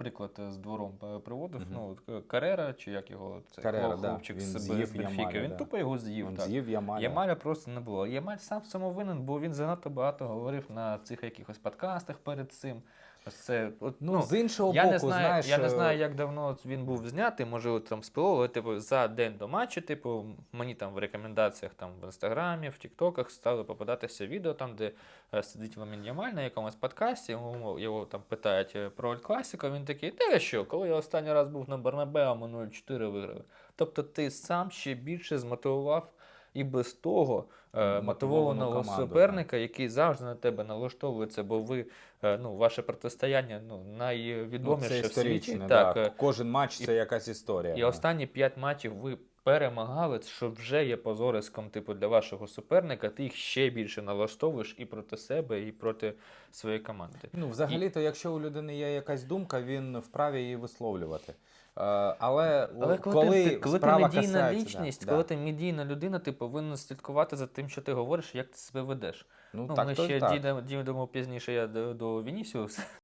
приклад е, з двором е, приводив. Мгм. Ну, е, Карера, чи як його це Карера, да. хлопчик Він з Бенфіки, він да. тупо його з'їв. Він так. з'їв Ямаля. Ямаля просто не було. Ямаль сам в цьому винен, бо він занадто багато говорив на цих якихось подкастах перед цим. Ось це, от, Ну, з іншого я боку, не знаю, знаєш, я не знаю, як давно він був знятий. Може, от там спливо, але типу за день до матчу, типу, мені там в рекомендаціях там в інстаграмі, в Тіктоках стали попадатися відео, там, де сидить Ламін Ямаль на якомусь подкасті, його, його там питають про Альт Класіко, він такий, те що, коли я останній раз був на Барнабео, ми 0-4 виграли. Тобто ти сам ще більше змотивував і без того е, мотивованого команду, суперника, який завжди на тебе налаштовується, бо ви е, ну, ваше протистояння ну, ну, це в світі. Так, да. е, Кожен матч і- це якась історія. і да. останні 5 матчів ви перемагали, що вже є позориском типу, для вашого суперника. Ти їх ще більше налаштовуєш і проти себе, і проти своєї команди. Ну, взагалі-то, якщо у людини є якась думка, він вправі її висловлювати. Е, але, Але от коли, ти, коли ти медійна лічність, да, коли да. ти медійна людина, ти повинен слідкувати за тим, що ти говориш, як ти себе ведеш. ну, Ну, так, ми ще так. дійдемо, дійдемо пізніше я до, до Вінісіуса.